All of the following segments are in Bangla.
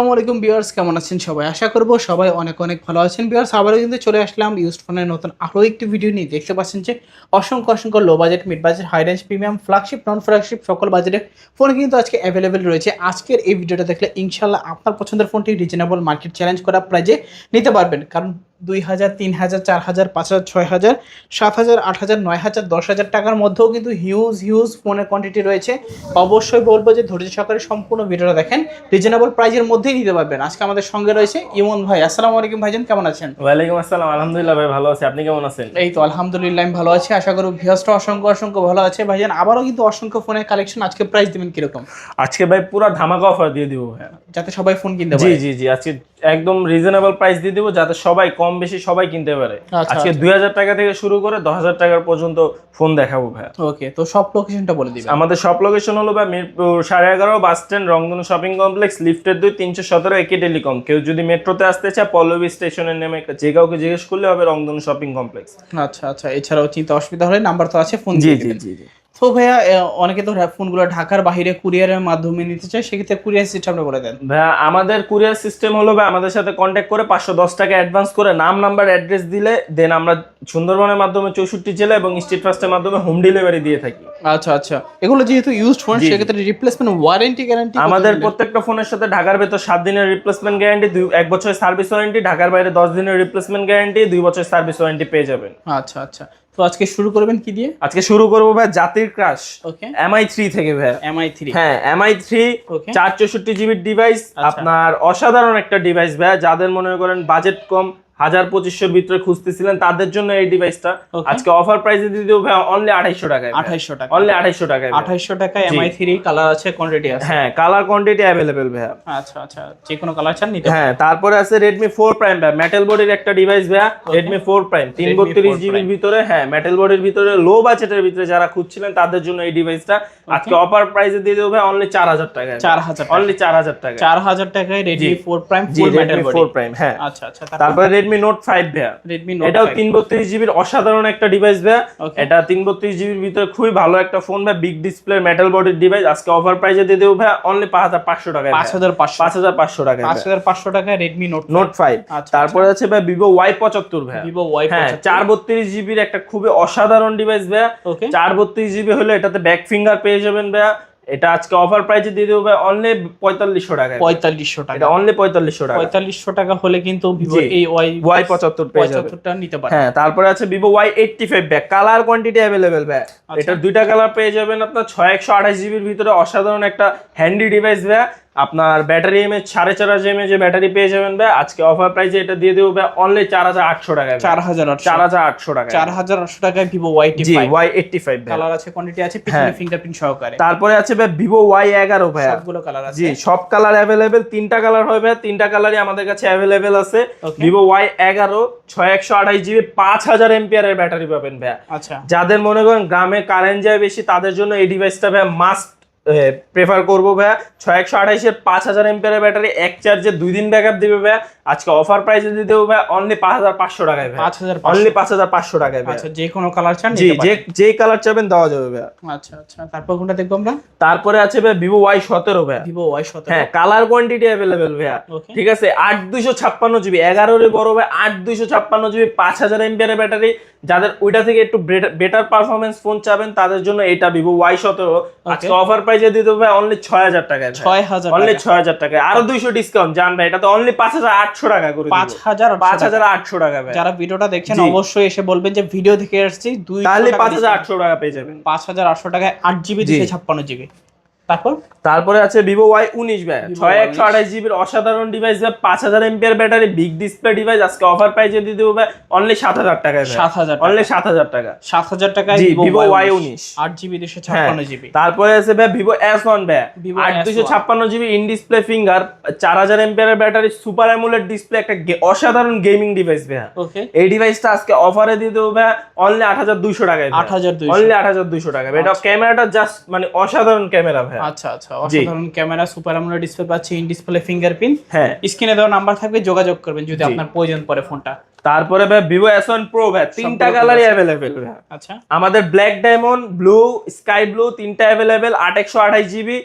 আসসালামু আলাইকুম বিয়ার্স কেমন আছেন সবাই? আশা করব সবাই অনেক অনেক ভালো আছেন। বিয়ার্স আবারও কিন্তু চলে আসলাম ইউজড ফোনের নতুন আরও একটি ভিডিও নিয়ে। দেখতে পাচ্ছেন যে অসংখ্য অসংখ্য low budget mid budget high range premium flagship non flagship সকল বাজেটের ফোন কিন্তু আজকে অ্যাভেলেবেল রয়েছে। আজকের এই ভিডিওটা দেখলে ইনশাল্লাহ আপনার পছন্দের ফোনটি রিজনেবল মার্কেট চ্যালেঞ্জ করা প্রাইজে নিতে পারবেন। কারণ দুই হাজার তিন হাজার চার হাজার পাঁচ হাজার ছয় হাজার সাত হাজার আট হাজার নয় হাজার দশ হাজার টাকার মধ্যেও কিন্তু হিউজ হিউজ ফোনের কোয়ান্টিটি রয়েছে। অবশ্যই বলব যে ধৈর্য সহকারে সম্পূর্ণ ভিডিওটা দেখেন। রিজনেবল প্রাইজের মধ্যেই নিতে পারবেন। আজকে আমাদের সঙ্গে রয়েছে ইমন ভাই। আসসালামু আলাইকুম ভাইজান কেমন আছেন? ওয়ালাইকুম আসসালাম। আলহামদুলিল্লাহ ভাই ভালো আছি। আপনি কেমন আছেন? এই তো আলহামদুলিল্লাহ আমি ভালো আছি। আশা করব ভিউসটা অসংখ্য অসংখ্য ভালো আছে। ভাইজান আবারও কিন্তু অসংখ্য ফোনের কালেকশন আজকে প্রাইস দিবেন কীরকম? আজকে ভাই পুরো ধামাকা অফার দিয়ে দিব ভাই। যাতে সবাই ফোন কিনতে জি জি জি আজকে একদম রিজনেবল প্রাইস দিয়ে দিব যাতে সবাই কম বেশি সবাই কিনতে পারে। আচ্ছা, আজকে দুই হাজার টাকা থেকে শুরু করে দশ হাজার টাকার পর্যন্ত ফোন দেখাবো ভাই। ওকে তো সব লোকেশনটা বলে দিবেন। আমাদের সব লোকেশন হলো ভাই মিরপুর সাড়ে এগারো bus stand Rongdhonu shopping complex লিফটের দুই তিনশো সতেরো একে টেলিকম কেউ যদি মেট্রোতে আসতে চায় পল্লবী স্টেশনে নেমে যে কাউকে জিজ্ঞেস করলে হবে রংধনু শপিং কমপ্লেক্স আচ্ছা আচ্ছা এছাড়াও চিন্তা অসুবিধা হলে নাম্বার তো আছে ফোন জি জি জি জি। তো ভাইয়া অনেকে তো ফোনগুলো ঢাকার বাইরে কুরিয়ারের মাধ্যমে নিতে চায় সেক্ষেত্রে কুরিয়ার সিস্টেমটা বলে দেন। ভাইয়া আমাদের কুরিয়ার সিস্টেম হলো ভাই আমাদের সাথে কন্ট্যাক্ট করে পাঁচশো দশ টাকা অ্যাডভান্স করে নাম নাম্বার অ্যাড্রেস দিলে দেন আমরা সুন্দরবনের মাধ্যমে চৌষট্টি জেলা এবং স্ট্রিট ফাস্টের মাধ্যমে হোম ডেলিভারি দিয়ে থাকি। আচ্ছা আচ্ছা। এগুলো যেহেতু ইউজড ফোন। সেক্ষেত্রে রিপ্লেসমেন্ট ওয়ারেন্টি গ্যারান্টি আমাদের প্রত্যেকটা ফোনের সাথে ঢাকার ভেতর সাত দিনের রিপ্লেসমেন্ট গ্যারান্টি দুই এক বছরের সার্ভিস ওয়ারেন্টি ঢাকার বাইরে দশ দিনের রিপ্লেসমেন্ট গ্যারান্টি দুই বছরের সার্ভিস ওয়ারেন্টি পেয়ে যাবেন। আচ্ছা আচ্ছা। তো আজকে শুরু করবেন কি দিয়ে? আজকে শুরু করব ভাই জাতির ক্রাশ। ওকে। এমআই থ্রি থেকে ভাই। এমআই থ্রি হ্যাঁ এমআই থ্রি ওকে। চার চৌষট্টি জিবির ডিভাইস আচ্ছা। আপনার অসাধারণ একটা ডিভাইস ভাই যাদের মনে করেন বাজেট কম হাজার পঁচিশশোর ভিতরে খুঁজতেছিলেন তাদের জন্য এই ডিভাইসটা আজকে অফার প্রাইসে দিয়ে দেবো ভাই অনলি আঠাইশো টাকায় আঠাইশশো টাকা। অনলি আঠাইশো টাকায় ভাই। আঠাইশশো টাকা এমআই থ্রি কালার আছে কোয়ান্টিটি আছে। হ্যাঁ কালার কোয়ান্টিটি অ্যাভেলেবেল ভাইয়া। আচ্ছা আচ্ছা যে কোনো কালার চান নিতে হ্যাঁ তারপরে আছে রেডমি ফোর প্রাইম ভাই মেটাল বডির একটা ডিভাইস ভাইয়া রেডমি ফোর প্রাইম তিন বত্রিশ জিবির ভিতরে হ্যাঁ মেটাল বডির ভিতরে লো বাজেটের ভিতরে যারা খুঁজছিলেন তাদের জন্য এই ডিভাইসটা আজকে অফার প্রাইসে দিয়ে দেবো ভাই অনলি চার হাজার টাকায় চার হাজার অনলি চার হাজার টাকা চার হাজার টাকায় Redmi four prime Redmi four prime হ্যাঁ। আচ্ছা আচ্ছা তারপর তারপরে রেডমি নোট ফাইভ ভাইয়া। রেডমি এটাও তিন বত্রিশ জিবির অসাধারণ একটা ডিভাইস ভাইয়া। এটা তিন বত্রিশ জিবির ভিতরে খুবই ভালো একটা ফোন ভাই বিগ ডিসপ্লে মেটাল বডির ডিভাইস আজকে অফার প্রাইসে দিয়ে দেবো ভাই অনলি পাঁচ হাজার পাঁচশো টাকায় পাঁচ হাজার পাঁচশো। পাঁচ হাজার পাঁচশো টাকায় পাঁচ হাজার পাঁচশো টাকায় রেডমি নোট নোট ফাইভ আচ্ছা, তারপরে আছে ভাই ভিভো ওয়াই পঁচাত্তর ভাই ভিভো ওয়াই হ্যাঁ চার বত্রিশ জিবির একটা খুবই অসাধারণ ডিভাইস ভাইয়া। ওকে চার বত্রিশ জিবি হলে এটাতে ব্যাক ফিঙ্গার পেয়ে যাবেন ভাইয়া। এটা আজকে অফার প্রাইসে দিয়ে দেবো অনলি পঁয়তাল্লিশশো টাকা পঁয়তাল্লিশশো টাকা। এটা অনলি পঁয়তাল্লিশশো টাকা। পঁয়তাল্লিশশো টাকা হলে কিন্তু ভিভো। এই ওয়াই ওয়াই পঁচাত্তর পঁচাত্তরটা নিতে পারে হ্যাঁ তারপরে আছে Vivo Y eighty five back colour quantity available back এটা এটার দুইটা কালার পেয়ে যাবেন আপনার ছয় একশো আঠাশ জিবির ভিতরে অসাধারণ একটা হ্যান্ডি ডিভাইস ভাই আপনার ব্যাটারি এম এমএচ সাড়ে চার হাজার এমএচ ব্যাটারি পেয়ে যাবেন ভাই আজকে অফার প্রাইসে এটা দিয়ে দেবো ভাই অনলি চার হাজার আটশো টাকায় চার হাজার চার হাজার আটশো টাকা চার হাজার আটশো টাকায় Vivo Y T G Y eighty five colour আছে কোয়ান্টিটি আছে পিছনে হ্যাঁ। ফিঙ্গারপ্রিন্ট সহকারে। তারপরে আছে ভাই ভিভো ওয়াই এগারো ভাইয়া সবগুলো কালার আছে। জি সব কালার অ্যাভেলেবেল তিনটা কালার হবে ভাই তিনটা কালারই আমাদের কাছে অ্যাভেলেবেল আছে। ভিভো ওয়াই এগারো ছয় একশো আঠাশ জিবি পাঁচ হাজার এমপিআর ব্যাটারি পাবেন ভাইয়া আচ্ছা। যাদের মনে করেন গ্রামে কারেন্ট যায় বেশি তাদের জন্য এই ডিভাইসটা ভাই মাস্ট প্রেফার করব ভাইয়া। ছয় একশো আঠাইশের পাঁচ হাজার এমপিআর ব্যাটারি এক চার্জে দুই দিন ব্যাকআপ দিবে ভাইয়া। আজকে অফার প্রাইসে দিয়ে দেবো ভাইয়া অনলি পাঁচ হাজার পাঁচশো টাকায় ভাই পাঁচ হাজার অনলি পাঁচ হাজার পাঁচশো টাকায় ভাই আচ্ছা যে কোনো কালার চান জি যে। যে কালার চাবেন দেওয়া যাবে ভাইয়া। আচ্ছা আচ্ছা। তারপর কোনটা দেখব আমরা? তারপরে আছে ভাই ভিভো ওয়াই সতেরো ভাইয়া। ভিভো ওয়াই সতেরো। হ্যাঁ কালার কোয়ান্টিটি অ্যাভেলেবেল ভাইয়া। ঠিক আছে? আট দুইশো ছাপ্পান্ন জিবি এগারোর বড় ভাই আট দুইশো ছাপ্পান্ন জিবি পাঁচ হাজার এমপিআর ব্যাটারি যাদের ওইটা থেকে একটু বেটার পারফরমেন্স ফোন চাবেন তাদের জন্য এটা ভিভো ওয়াই সতেরো। আজকে অফার প্রাইসে দেবো ভাই অনলি ছয় হাজার টাকায় ছয় হাজার অনলি ছয় হাজার টাকায়। আরও দুইশো ডিসকাউন্ট জান ভাই এটা তো অনলি পাঁচ হাজার আটশো টাকা করে পাঁচ হাজার পাঁচ হাজার আটশো টাকা ভাই। যারা ভিডিওটা দেখছেন অবশ্যই এসে বলবেন যে ভিডিও থেকে আসছি দুই তাহলে পাঁচ হাজার আটশো টাকা পেয়ে যাবেন। পাঁচ হাজার আটশো টাকায় আট জিবি দুশো ছাপ্পান্ন জিবি তারপর? তারপরে আছে ভিভো ওয়াই উনিশ ভাই ছয় একশো আঠাশ জিবির অসাধারণ ডিভাইস ভাই পাঁচ হাজার ampere battery big display device আজকে অফার প্রাইসে দিয়ে দেবো ভাই অনলি সাত হাজার টাকায় সাত হাজার অনলি সাত হাজার টাকা। সাত হাজার টাকায় ভিভো ওয়াই উনিশ। আট জিবি দুশো ছাপ্পান্ন জিবি। তারপরে আছে ভাই ভিভো এস ওয়ান ভাই আট দুশো ছাপ্পান্ন জিবি ইন ডিসপ্লে ফিঙ্গার চার হাজার ampere battery super AMOLED display একটা অসাধারণ গেমিং ডিভাইস ভাই ওকে এই ডিভাইসটা আজকে অফারে দিয়ে দেবো ভাই অনলি আট হাজার দুইশো টাকায় আট হাজার দুইশো। অনলি আট হাজার দুইশো টাকা এটা ক্যামেরাটা জাস্ট মানে অসাধারণ ক্যামেরা ভাই আচ্ছা আচ্ছা। অসাধারণ ক্যামেরা সুপার আমোলেড ডিসপ্লে পাচ্ছি ইন ডিসপ্লে ফিঙ্গারপ্রিন্ট হ্যাঁ। স্ক্রিনে দেওয়া নাম্বার থাকবে যোগাযোগ করবেন যদি আপনার প্রয়োজন পড়ে ফোনটা। তারপরে ভাই ভিভো এস ওয়ান প্রো ভাই তিনটা কালারই অ্যাভেলেবেল আচ্ছা। আমাদের black diamond blue sky blue তিনটা অ্যাভেলেবেল আট একশো আঠাশ জিবি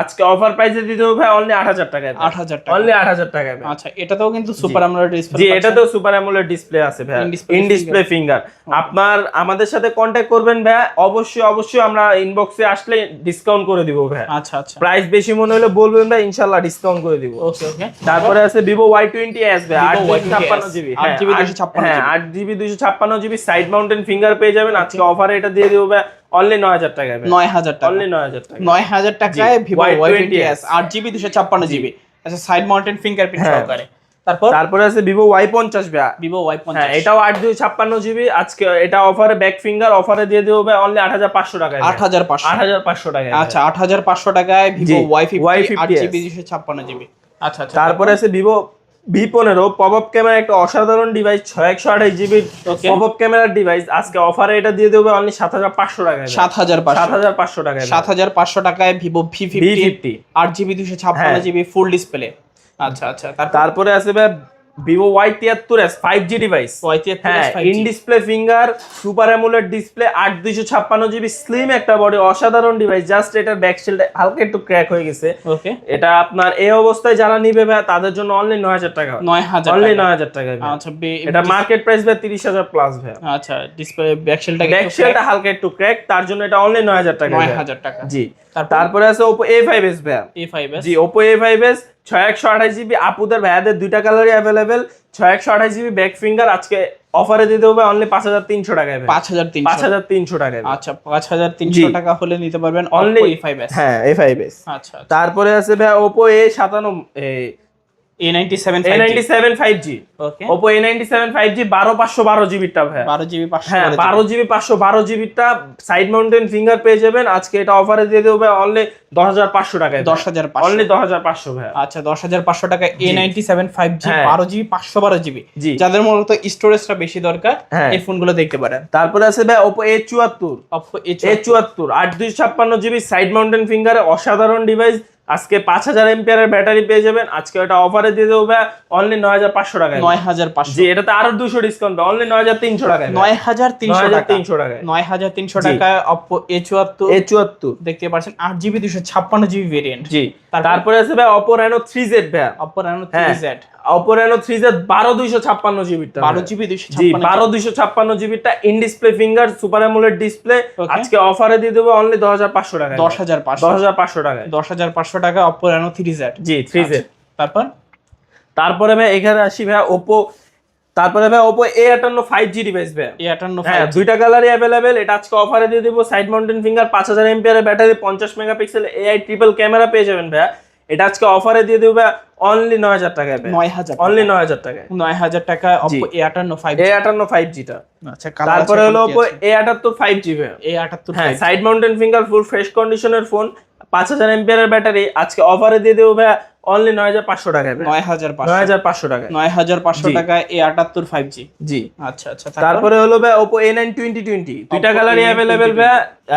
আজকে অফার প্রাইসে দিয়ে দেবো ভাই অনলি আট হাজার টাকায় আট হাজার টাকা। অনলি আট হাজার টাকায় আচ্ছা এটাতেও কিন্তু সুপার আমলার ডিসপ্লে জি এটা তো সুপার অ্যামোলেড ডিসপ্লে আছে ভাই। ইন ডিসপ্লে ফিঙ্গার আপনার আমাদের সাথে কন্ট্যাক্ট করবেন ভাই। অবশ্যই অবশ্যই আমরা ইনবক্সে আসলে ডিসকাউন্ট করে দিব ভাই। আচ্ছা আচ্ছা। প্রাইস বেশি মনে হলে বলবেন ভাই ইনশাল্লাহ ডিসকাউন্ট করে দিব। ওকে ওকে। তারপরে আছে ভিভো ওয়াই টোয়েন্টি এস ভাই আট Vivo GB Y20s, GB 8 GB 256 হ্যাঁ জিবি। দুইশো ছাপ্পান্ন জিবি সাইড মাউন্টেন ফিঙ্গার পেয়ে যাবেন। আজকে অফারে এটা দিয়ে দিব ভাই। অনলি নয় হাজার টাকায় ভাই। নয় হাজার টাকা। অনলি নয় হাজার টাকা নয় হাজার টাকায় ভিভো ওয়াই Y20s এস আট জিবি দুশো ছাপ্পান্ন জিবি আচ্ছা সাইড মাউন্টেন ফিঙ্গারপ্রিন্ট হ্যাঁ। সহকারে। তারপর? তারপরে আছে ভিভো ওয়াই পঞ্চাশ ভাই। ভিভো ওয়াই হ্যাঁ পঞ্চাশ এটাও আট দুই ছাপ্পান্ন জিবি আজকে এটা অফারে ব্যাক ফিঙ্গার অফারে দিয়ে দেবো ভাই অনলি আট হাজার পাঁচশো টাকায় আট হাজার পাঁচশো। আট হাজার পাঁচশো টাকায় আচ্ছা আট হাজার পাঁচশো টাকায় ভিভো ওয়াই ফিফটি আট Y50s জিবি দুশো ছাপ্পান্ন জিবি আচ্ছা আচ্ছা। তারপরে আছে ভিভো ভি পনেরো পপ আপ ক্যামেরা একটা অসাধারণ ডিভাইস ছয় একশো আঠাশ জিবি Okay. পপ আপ ক্যামেরার ডিভাইস আজকে অফারে এটা দিয়ে দেবে অনলি সাত হাজার পাঁচশো টাকায়। সাত হাজার সাত হাজার পাঁচশো টাকায়। সাত হাজার পাঁচশো টাকায় ভিভো ভি ফিফটি আট জিবি দুশো ছাপ্পান্ন। জিবি ফুল ডিসপ্লে আচ্ছা আচ্ছা তারপর? তারপরে আছে ভাই ভিভো ওয়াই তিয়াত্তর এস ফাইভ জি ডিভাইস হ্যাঁ in display finger super AMOLED display আট দুইশো ছাপ্পান্ন জিবি স্লিম একটা বডি অসাধারণ ডিভাইস জাস্ট এটার ব্যাক হালকা একটু ক্র্যাক হয়ে গেছে। ওকে এটা আপনার এই অবস্থায় যারা নিবে ভাই তাদের জন্য অনলি নয় হাজার টাকা নয় হাজার অনলি টাকা। নয় হাজার টাকা। আচ্ছা এটা মার্কেট প্রাইস ভাই তিরিশ হাজার প্লাস ভাই আচ্ছা ডিসপ্লে ব্যাক শিল্ডটা হালকা একটু ক্র্যাক তার জন্য এটা অনলি নয় হাজার টাকা নয়। হাজার টাকা। জি। তারপরে? আছে ওপো এ ফাইভ এস ভাই A five S G Oppo A five S ছয় একশো আঠাশ জিবি আপুদের ভাইয়াদের দুইটা কালারই অ্যাভেলেবেল ছয় একশো আঠাশ জিবি ব্যাক ফিঙ্গার আজকে অফারে দিতে হবে অনলি পাঁচ হাজার তিনশো টাকায় পাঁচ হাজার তিন পাঁচ হাজার তিনশো টাকায় আচ্ছা পাঁচ হাজার তিনশো টাকা হলে নিতে পারবেন only F A five S হ্যাঁ এ ফাইভ এস আচ্ছা তারপরে আছে ভাইয়া ওপো এ সাতান্ন A ninety seven A ninety seven five G Oppo A ninety seven five G বারো পাঁচশো বারো জিবিটা ভাই হ্যাঁ জিবিটা সাইড মাউন্টেন ফিঙ্গার পেয়ে যাবেন। আজকে এটা অফারে দিয়ে দেবো ভাই অনলি দশ হাজার পাঁচশো টাকায় অনলি ভাই আচ্ছা দশ হাজার পাঁচশো টাকা A ninety seven five G হ্যাঁ। বারো জিবি পাঁচশো বারো জিবি জি। যাদের মূলত স্টোরেজটা বেশি দরকার হ্যাঁ। এই ফোনগুলো দেখতে পারেন। তারপরে আছে ভাই ওপো এ চুয়াত্তর। অপো এ এ চুয়াত্তর আট দুই ছাপ্পান্ন জিবি সাইড মাউন্টেন ফিঙ্গারে অসাধারণ ডিভাইস আজকে পাঁচ হাজার এমপিয়ারের ব্যাটারি পেয়ে যাবেন। আজকে ওটা অফারে দিয়ে দেবো ভাই অনলি নয় হাজার পাঁচশো টাকায়। নয় হাজার পাঁচশো। জি এটাতে আরও দুশো ডিসকাউন্ট অনলি নয় হাজার তিনশো টাকায় নয় হাজার তিনশো টাকা। তিনশো টাকায়। নয় হাজার তিনশো। টাকায় অপো এ চুয়াত্তর। এ চুয়াত্তর। দেখতে পাচ্ছেন আট জিবি দুশো ছাপ্পান্ন জিবি ভেরিয়েন্ট জি। তারপরে আছে ভাই অপো রেনো থ্রি জেড ভাই Oppo Reno three Z Oppo Reno three Z বারো দুইশো ছাপ্পান্ন জিবিটা বারো জিবি জি বারো দুইশো ছাপ্পান্ন জিবিটা in display finger super AMOLED display আজকে অফারে দিয়ে দেবো অনলি দশ হাজার পাঁচশো টাকা দশ হাজার পাঁচশো। দশ হাজার পাঁচশো টাকায়। দশ হাজার পাঁচশো টাকা Oppo Reno three Z G three Z তারপর? তারপরে ভাই এখানে আসি ভাই ওপো তারপরে ভাই ওপো এ আটান্ন ফাইভ জি ডিভাইস ভাই। এ আটান্ন হ্যাঁ দুইটা কালারই অ্যাভেলেবেল এটা আজকে অফারে দিয়ে দিব সাইড মাউন্টেন ফিঙ্গার পাঁচ হাজার এমপিয়ারের ব্যাটারি পঞ্চাশ মেগাপিক্সেল এআই ট্রিপল ক্যামেরা পেয়ে যাবেন ভাই এটা আজকে অফারে দিয়ে দেবো অনলি নয় হাজার টাকায় ভাই নয় হাজার অনলি নয় হাজার টাকায়। নয় হাজার টাকা এ আটান্ন ফাইভ এ আটান্ন ফাইভ জিটা আচ্ছা তারপরে হলো ওপো এ আটাত্তর ফাইভ জি ভাই এ আটাত্তর হ্যাঁ side mountain finger full fresh কন্ডিশনের ফোন পাঁচ হাজার এমপিয়ারের ব্যাটারি আজকে অফারে দিয়ে দেবো ভাই অনলি নয় হাজার পাঁচশো টাকায় নয় হাজার নয় হাজার পাঁচশো টাকা নয় হাজার পাঁচশো। টাকা এ আটাত্তর ফাইভ জি জি। আচ্ছা আচ্ছা তারপরে? হলো ভাই Oppo A nine twenty twenty দুইটা কালারই A9 অ্যাভেলেবেল ভাই।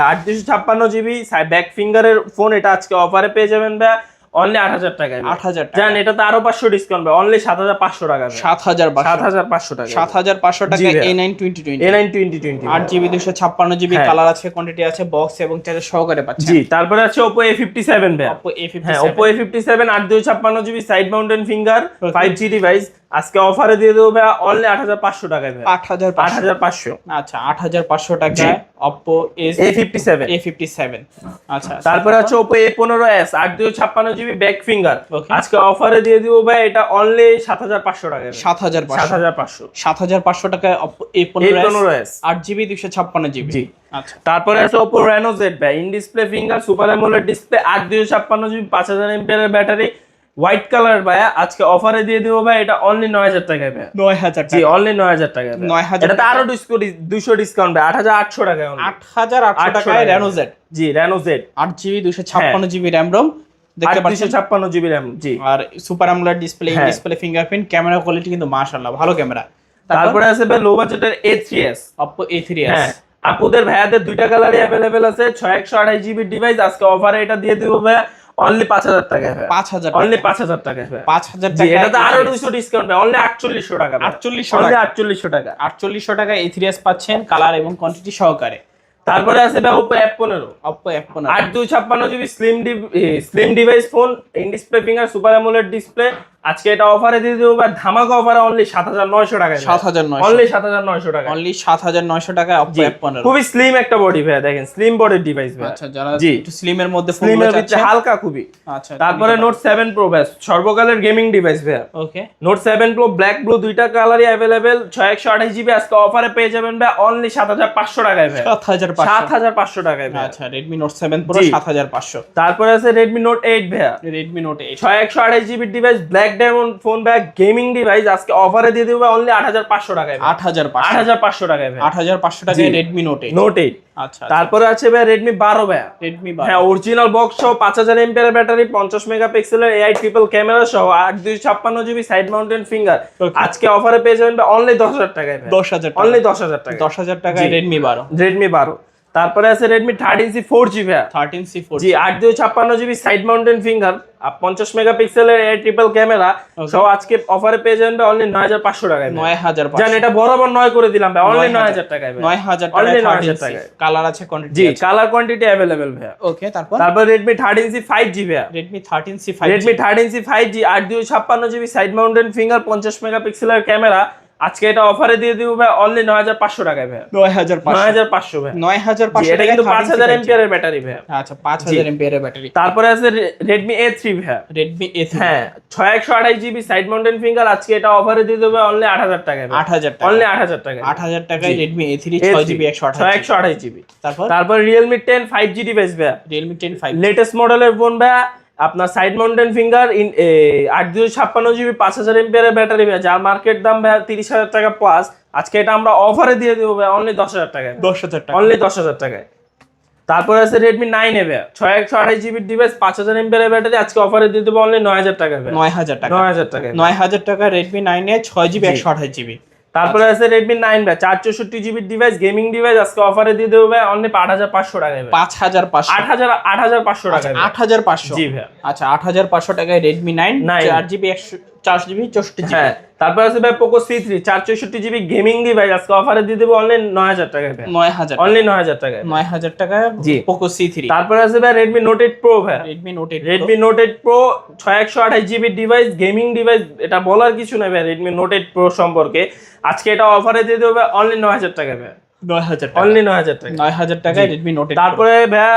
আট দুশো ছাপ্পান্ন জিবি ব্যাক ফিঙ্গারের ফোন এটা আজকে অফারে পেয়ে যাবেন ভাই। অনলি আট হাজার টাকায় আট হাজার টাকা। জান এটাতে আরও পাঁচশো ডিসকাউন্ট ভাই। অনলি সাত হাজার পাঁচশো টাকা ভাই। সাত হাজার সাত পাঁচশো হাজার পাঁচশো টাকা। সাত হাজার পাঁচশো টাকা জি ভাইয়া। A nine twenty twenty A nine twenty twenty আট জিবি দুশো ছাপ্পান্ন জিবি হ্যাঁ। কালার আছে কোয়ান্টিটি আছে বক্স এবং চার্জার সহকারে পাচ্ছেন। জি তারপরে আছে ফিফটি সেভেন ভাই। Oppo A57 হ্যাঁ আট দুই ছাপ্পান্ন GB side mountain finger Okay. Five G device আজকে অফারে দিয়ে দেবো ভাই অনলি আট হাজার পাঁচশো টাকায় ভাই আট হাজার আট হাজার পাঁচশো। আচ্ছা আট হাজার পাঁচশো টাকায় Oppo A fifty seven A fifty seven আচ্ছা তারপরে আছে ওপো এ পনেরো এস আট দুই ছাপ্পান্ন জিবি ব্যাক ফিঙ্গার আজকে অফারে দিয়ে দিব ভাই এটা অনলি সাত হাজার পাঁচশো টাকায়। সাত হাজার সাত হাজার পাঁচশো। সাত হাজার পাঁচশো টাকায় অপো এ পনেরো এস আট জিবি দুশো ছাপ্পান্ন জিবি। জি। আচ্ছা। তারপরে আছে ওপো রেনো জেড ভাই in display finger super AMOLED display আট দুই ছাপ্পান্ন জিবি পাঁচ হাজার এমপিয়ারের ব্যাটারি হোয়াইট কালার ভাই আজকে অফারে দিয়ে দিব ভাই এটা অনলি নয় হাজার টাকায় ভাই নয় হাজার জি অনলি নয় হাজার টাকা 9,000 এটাতে আরও দুশো ডিসকাউন্ট ভাই আট হাজার আটশো টাকায় আট হাজার আটশো 800 টাকায় টাকায়। Reno Z G Reno Z আট জিবি দুশো ছাপ্পান্ন জিবি র্যাম রোম দেখতে পাচ্ছেন? ছাপ্পান্ন জিবি র্যাম জি। আর সুপার ডিসপ্লে হ্যাঁ। ডিসপ্লে ফিঙ্গারপ্রিন্ট ক্যামেরা কোয়ালিটি কিন্তু মাশাআল্লাহ ভালো ক্যামেরা তারপরে? আছে ভাই লো বাজেটের হ্যাঁ। আপুদের ভাইয়াদের দুইটা কালারই অ্যাভেলেবেল আছে ছয় একশো আঠাশ জিবি ডিভাইস আজকে অফারে এটা দিয়ে দিব ভাই অনলি পাঁচ হাজার টাকা পাঁচ হাজার অনলি পাঁচ হাজার টাকা ভাই। পাঁচ হাজার জি টাকা এটাতে আরও দুশো ডিসকাউন্ট পাবে অনলি আটচল্লিশশো টাকা 4800 টাকা। আটচল্লিশশো টাকা। আটচল্লিশশো টাকা এ থ্রি পাচ্ছেন কালার এবং কোয়ান্টিটি সহকারে। তারপরে আছে ভাই এফ পনেরো। আট দুই ছাপ্পান্ন GB slim slim device phone in display finger super AMOLED display আজকে এটা অফারে দিয়ে দেবো বা ধামাকা অফারে অনলি সাত হাজার নয়শো টাকায় সাত হাজার নয়শো। অনলি সাত হাজার নয়শো টাকা অনলি সাত হাজার নয়শো টাকায় পনেরো। খুবই স্লিম একটা বডি ভাইয়া দেখেন স্লিম বডির ডিভাইস ভাই আচ্ছা যারা জি। একটু স্লিমের মধ্যে স্লিমের ভিতরে হালকা খুবই। আচ্ছা তারপরে নোট সেভেন প্রো ব্যাস সর্বকালের গেমিং ডিভাইস ভাইয়া। Okay Note seven Pro black blue দুইটা কালারই অ্যাভেলেবেল ছয় একশো আঠাশ জিবি আজকে অফারে পেয়ে যাবেন ভাই অনলি সাত হাজার পাঁচশো টাকায় ভাই সাত হাজার সাত পাঁচশো হাজার পাঁচশো টাকায় ভাই আচ্ছা রেডমি নোট সেভেন প্রো সাত হাজার পাঁচশো। তারপরে আছে রেডমি নোট এইট ভাইয়া। রেডমি নোট এইট ছয় একশো আঠাশ GB device black diamond phone bag gaming device আজকে অফারে দিয়ে দেবো অনলি আট হাজার পাঁচশো টাকায় আট হাজার আট হাজার পাঁচশো টাকায় ভাই আট হাজার পাঁচশো টাকায়। রেডমি নোট নোট এইট আচ্ছা তারপরে আছে ভাই রেডমি বারো ভাইয়া। রেডমি হ্যাঁ অরিজিনাল বক্স সহ পাঁচ হাজার এমপিআর ব্যাটারি পঞ্চাশ মেগাপিক্সেলের এআই ট্রিপল ক্যামেরা সহ আট দুই ছাপ্পান্ন জিবি সাইড মাউন্টেন ফিঙ্গার. আজকে অফারে পেয়ে যাবেন অনলি দশ হাজার টাকায় দশ হাজার অনলি দশ হাজার টাকা দশ হাজার টাকায়। রেডমি বারো। রেডমি বারো। তারপরে আছে Redmi thirteen C four G ভাইয়া। থার্টিন সি ফোর জি আট দুই ছাপ্পান্ন জিবি সাইড মাউন্টেন ফিঙ্গার আর পঞ্চাশ মেগাপিক্সেলের এআই ট্রিপল ক্যামেরা সব আজকে অফারে পেয়ে যাবেন অনলি নয় হাজার পাঁচশো টাকায় নয় হাজার জান এটা বরাবর নয় করে দিলাম ভাই অনলি নয় হাজার। টাকায় ভাই। নয় হাজার টাকায় নয় হাজার টাকায়। কালার আছে কোয়ান্টিটি জি কালার কোয়ান্টিটি অ্যাভেলেবেল ভাইয়া। ওকে তারপর? তারপর Redmi thirteen C five G ভাইয়া। Redmi thirteen C five Redmi thirteen C five G আট দুই ছাপ্পান্ন জিবি সাইড মাউন্টেন ফিঙ্গার পঞ্চাশ মেগাপিক্সেলের ক্যামেরা আজকে এটা অফারে দিয়ে দিব ভাই অনলি নয় হাজার পাঁচশো টাকায় ভাই। নয় হাজার নয় পাঁচশো হাজার পাঁচশো ভাই। নয় হাজার জি, পাঁচশো এটা কিন্তু পাঁচ হাজার এমপিআর এর ব্যাটারি ভাই। আচ্ছা পাঁচ হাজার এমপিআর এর ব্যাটারি তারপরে আছে রেডমি এ থ্রি ভাই। রেডমি এ হ্যাঁ ছয় একশো আঠাশ জিবি সাইড মাউন্টেন ফিঙ্গার আজকে এটা অফারে দিয়ে দেবে অনলি আট হাজার টাকায় আট হাজার টাকা। অনলি আট হাজার টাকায়। আট হাজার টাকায় থ্রি A3, ছয় জিবি একশো ছয় আঠাশ একশো আঠাশ জিবি তারপর? তারপর Realme ten five G device ভাই। ফাইভ লেটেস্ট মডেলের ফোন ভাই আপনার সাইড মাউন্টেন ফিঙ্গার ইন আট দুই ছাপ্পান্ন জিবি পাঁচ হাজার এমপিআর ব্যাটারি ভাই যার মার্কেট দাম ভাই তিরিশ হাজার টাকা প্লাস আজকে এটা আমরা অফারে দিয়ে দেবো ভাই অনলি দশ হাজার টাকায়। দশ হাজার টাকা। অনলি দশ হাজার টাকায়। তারপরে আছে রেডমি নাইন এ ভাই ছয় একশো আঠাশ জিবি ডিভাইস পাঁচ হাজার এমপিআর ব্যাটারি আজকে অফারে দিয়ে দেবো অনলি নয় হাজার টাকা ভাই। নয় হাজার টাকা। নয় হাজার টাকায়। নয় হাজার টাকা রেডমি নাইন এ ছয় জিবি একশো আঠাশ জিবি তারপরে আছে রেডমি নাইন ভাই চার চৌষট্টি জিবি ডিভাইস গেমিং ডিভাইস আজকে অফারে দিয়ে দেবো ভাই অনলি আট হাজার পাঁচশো টাকায় ভাই পাঁচ হাজার পাঁচশো আট হাজার আট হাজার পাঁচশো টাকায় ভাই। আট হাজার পাঁচশো জি ভাই আচ্ছা আট হাজার পাঁচশো টাকায় রেডমি নাইন Nine। চার জিবি একশো চার জিবি চৌষট্টি জিবি। হ্যাঁ তারপর আছে ভাই পোকো সি থ্রি চার চৌষট্টি জিবি গেমিং ডিভাইস আজকে অফারে দিয়ে দেবো অনলি নয় হাজার টাকায় ভাই। নয় হাজার অনলি নয় হাজার টাকায় নয় হাজার টাকা জি। পোকো সি থ্রি তারপরে আছে ভাই রেডমি নোট এইট প্রো ভাই। Redmi Note eight Redmi Note eight Pro ছয় একশো আঠাশ জিবি ডিভাইস গেমিং ডিভাইস এটা বলার কিছু নেই ভাই রেডমি নোট এইট প্রো সম্পর্কে। আজকে এটা অফারে দিয়ে দেবে অনলি নয় হাজার টাকা ভাই। নয় হাজার অনলি নয় হাজার টাকা নয় হাজার টাকায় রেডমি নোট তারপরে ভাইয়া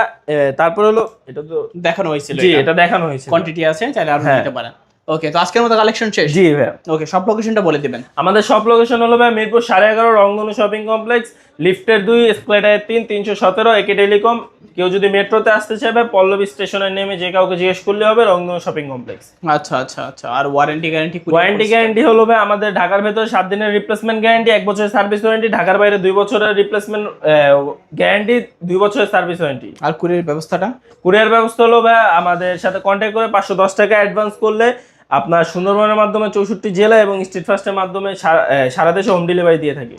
তারপরে হলো এটা তো দেখানো হয়েছিল এটা। দেখানো হয়েছে কোয়ান্টিটি আছে চাইলে আরও হ্যাঁ। নিতে পারেন। ওকে তো আজকের মতো কালেকশন শেষ? জি ওকে সব লোকেশনটা বলে দিবেন। আমাদের সব লোকেশন হলো ভাই মিরপুর সাড়ে এগারো রংধনু শপিং কমপ্লেক্স লিফটের দুই স্কোয়ারের তিন তিনশো সতেরো একে টেলিকম কেউ যদি মেট্রোতে আসতে চায় ভাই পল্লবী স্টেশনে নেমে যে কাউকে জিজ্ঞেস করলে হবে রংধনু শপিং কমপ্লেক্স আচ্ছা আচ্ছা আচ্ছা। আর ওয়ারেন্টি গ্যারান্টি ওয়ারেন্টি গ্যারান্টি হলো ভাই আমাদের ঢাকার ভেতরে সাত দিনের রিপ্লেসমেন্ট গ্যারান্টি এক বছরের সার্ভিস ওয়ারেন্টি ঢাকার বাইরে দুই বছরের রিপ্লেসমেন্ট গ্যারান্টি দুই বছরের সার্ভিস ওয়ারেন্টি আর কুরিয়ার ব্যবস্থাটা? কুরিয়ার ব্যবস্থা হলো ভাই আমাদের সাথে কন্ট্যাক্ট করে পাঁচশো দশ টাকা অ্যাডভান্স করলে আপনার সুন্দরবনের মাধ্যমে চৌষট্টি জেলা এবং স্ট্রিট ফাস্টের মাধ্যমে সারা- দেশে হোম ডেলিভারি দিয়ে থাকি।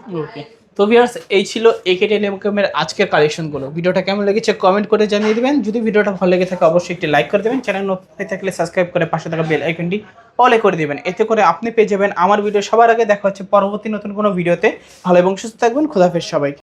তো ভিউয়ার্স এই ছিল একে টেলিকমের আজকের কালেকশনগুলো ভিডিওটা কেমন লেগেছে কমেন্ট করে জানিয়ে দেবেন। যদি ভিডিওটা ভালো লেগে থাকে, অবশ্যই একটি লাইক করে দেবেন। চ্যানেল নতুন হয়ে থাকলে সাবস্ক্রাইব করে পাশে থাকা বেল আইকনটি অলে করে দেবেন। এতে করে আপনি পেয়ে যাবেন আমার ভিডিও সবার আগে দেখা হচ্ছে পরবর্তী নতুন কোনো ভিডিওতে ভালো এবং সুস্থ থাকবেন। খোদাফেজ সবাই